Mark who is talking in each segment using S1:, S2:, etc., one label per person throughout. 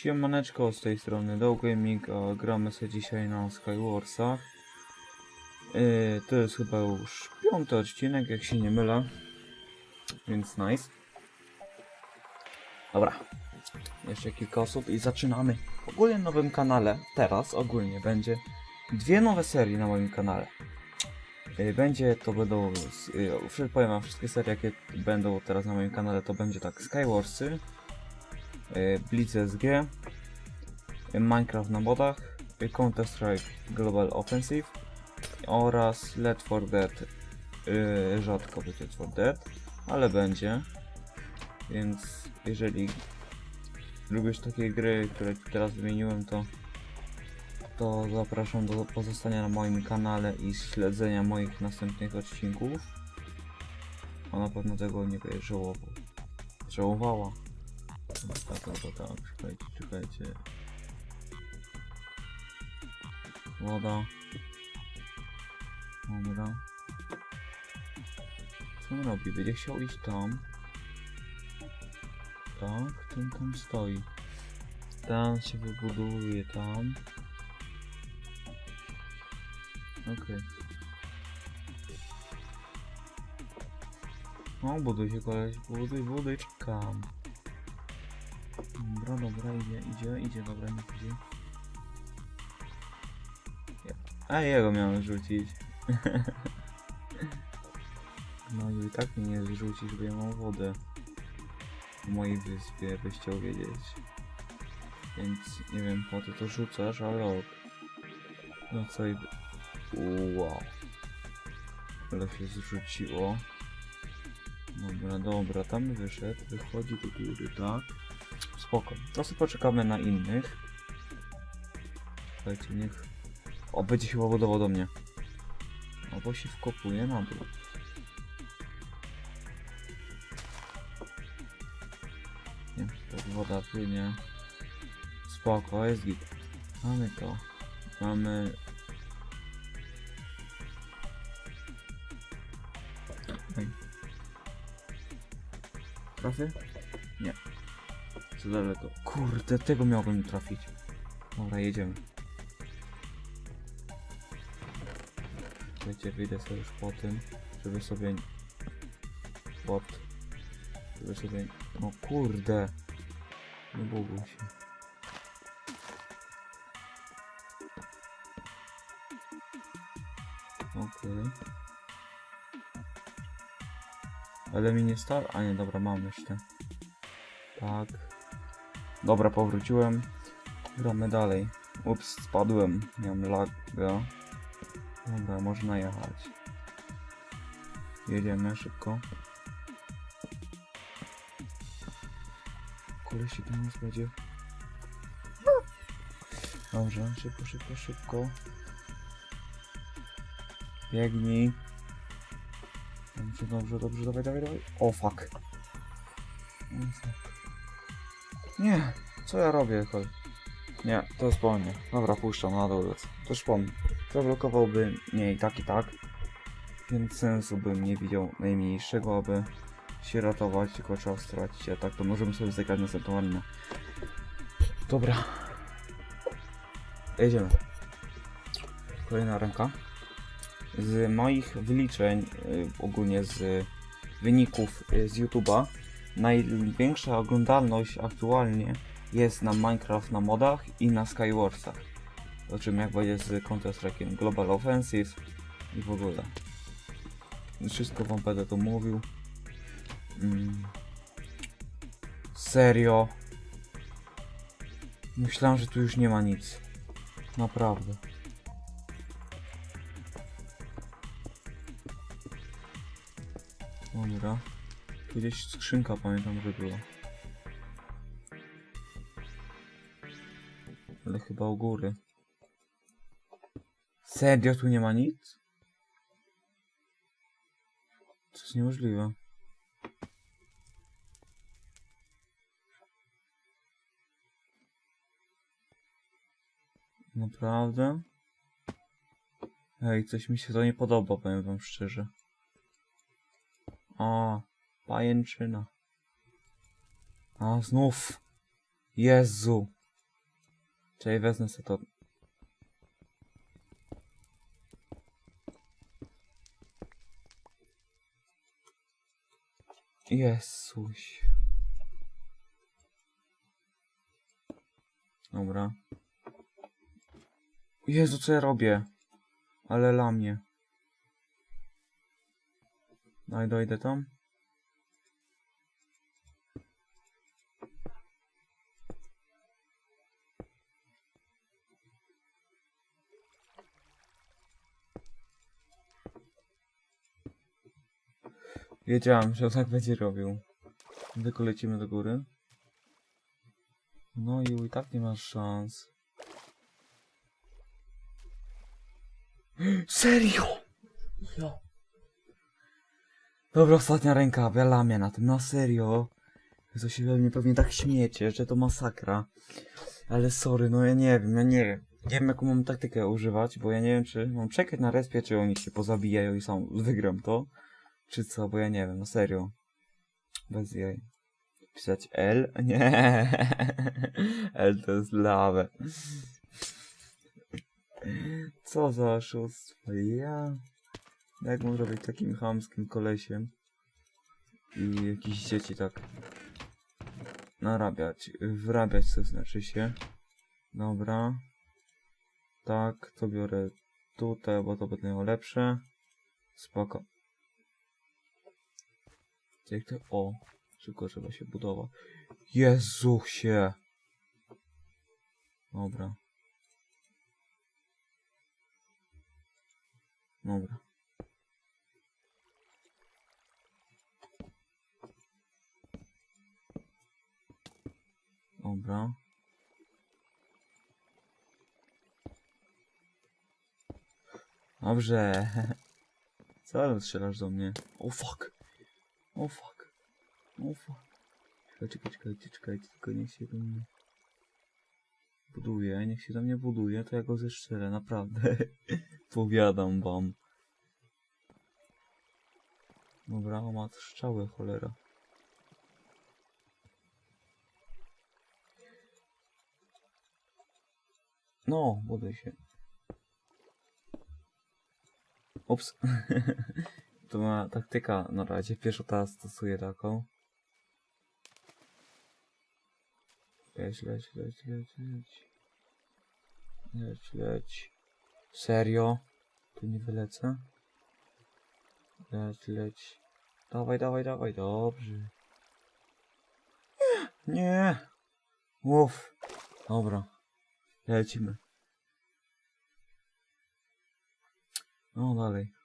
S1: Siemaneczko z tej strony Dow Gaming, a gramy sobie dzisiaj na Skywarsach. Yy, to jest chyba już piąty odcinek, jak się nie mylę. Więc nice. Dobra. Jeszcze kilka osób i zaczynamy. W ogólnie nowym kanale, teraz ogólnie będzie dwie nowe serie na moim kanale. Yy, Będzie to będą, yy, powiem wam wszystkie serie jakie będą teraz na moim kanale to będzie tak Skywarsy, Blitz SG, Minecraft na modach, Counter-Strike Global Offensive oraz Left 4 Dead. y, Rzadko będzie 4 Dead, ale będzie. Więc jeżeli lubisz takie gry, które teraz wymieniłem, to to zapraszam do pozostania na moim kanale i śledzenia moich następnych odcinków. A na pewno tego nie żałował. Żałowała. No tak, no to tak, czekajcie, czekajcie. Woda. Dobra. Co on robi? Będzie chciał iść tam. Tak, ten tam stoi. Tam się wybuduje, tam. Okej. O, buduj się koleś, buduj, buduj, czekam. Dobra, dobra, idzie, idzie, idzie, dobra, nie idzie. A jego miałem rzucić. no i tak mnie nie zrzucisz, bo ja mam wodę. W mojej wyspie, byś chciał wiedzieć. Więc nie wiem po co to rzucasz, ale ok. No co i... Wow. Ale się zrzuciło. Dobra, dobra, tam wyszedł, wychodzi do góry, tak? Spoko. To sobie poczekamy na innych. Słuchajcie, niech... O, będzie chyba budował do mnie. Albo się wkopuje na dół. Nie, tak woda płynie. Spoko, jest git. Mamy to. Mamy... Ej. Trafię? Nie. Za daleko. Kurde, tego miałbym trafić. Dobra, jedziemy. Słuchajcie, wyjdę sobie już po tym, żeby sobie... Pod... Żeby sobie... No kurde. Nie buguj się. Okej. Ale mi nie star... A nie, dobra, mam jeszcze. Tak. Dobra, powróciłem. Gramy dalej. Ups, spadłem. Miałem laga. Dobra, można jechać. Jedziemy szybko. Kolesi do nas będzie. Dobrze, szybko, szybko, szybko. Biegnij. Dobrze, dobrze, dobrze, dawaj, dawaj, dawaj. O, fuck. O, fuck. Nie, co ja robię, kol? Nie, to jest po mnie. Dobra, puszczam na dół. lecę. To mnie. Zablokowałby mnie i tak i tak. Więc sensu bym nie widział najmniejszego, aby się ratować, tylko czas stracić, a tak to możemy sobie zagrać następną. Dobra. Jedziemy. Kolejna ręka. Z moich wyliczeń, y, ogólnie z wyników y, z YouTube'a, największa oglądalność aktualnie jest na Minecraft na modach i na Skywarsach. O czym jak będzie z Counter Strike'iem Global Offensive i w ogóle. Wszystko wam będę to mówił. Mm. Serio. Myślałem, że tu już nie ma nic. Naprawdę. Dobra. Gdzieś skrzynka pamiętam, że była. Ale chyba u góry. Serio tu nie ma nic? To jest niemożliwe. Naprawdę? Ej, coś mi się to nie podoba, powiem wam szczerze. O, pajęczyna. A, znów. Jezu. Czyli wezmę sobie to. Jezuś. Dobra. Jezu, co ja robię? Ale lamię. No i dojdę tam. Wiedziałem, że on tak będzie robił. Tylko lecimy do góry. No i i tak nie masz szans. Serio? Ja. Dobra, ostatnia ręka, ja lamię na tym, na serio. To się we mnie pewnie tak śmiecie, że to masakra. Ale sorry, no ja nie wiem, ja nie wiem. Nie wiem jaką mam taktykę używać, bo ja nie wiem czy mam czekać na respie, czy oni się pozabijają i sam wygram to. Czy co, bo ja nie wiem, no serio. Bez jej. Pisać L? Nie. L to jest lawę. Co za oszustwo. Ja. Jak można być takim chamskim kolesiem i jakieś dzieci tak narabiać, wrabiać to znaczy się. Dobra. Tak, to biorę tutaj, bo to będę miał lepsze. Spoko. To... O! Szybko trzeba się budować. Jezusie! Dobra. Dobra. Dobra. Dobrze. Co ale strzelasz do mnie? O fuck. O fuck. O fuck. Czekaj, czekaj, czekajcie, czekajcie, tylko niech się do mnie buduje, niech się do mnie buduje, to ja go zeszczelę, naprawdę. Powiadam wam. Dobra, o ma strzały, cholera. No, buduj się. Ups. to ma taktyka na razie. Pierwszą teraz stosuję taką. Leć, leć, leć, leć, leć. Leć, leć. Serio? Tu nie wylecę? Leć, leć. Dawaj, dawaj, dawaj. Dobrze. Nie. Uff. Dobra. Lecimy. No dalej.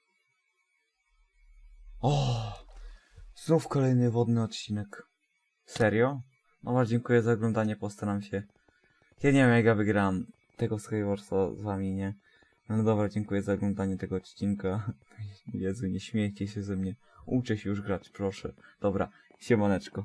S1: O! Znów kolejny wodny odcinek. Serio? No bardzo dziękuję za oglądanie, postaram się. Ja nie wiem jak ja wygram tego Skywarsa z wami, nie? No dobra, dziękuję za oglądanie tego odcinka. Jezu, nie śmiejcie się ze mnie. Uczę się już grać, proszę. Dobra, siemaneczko.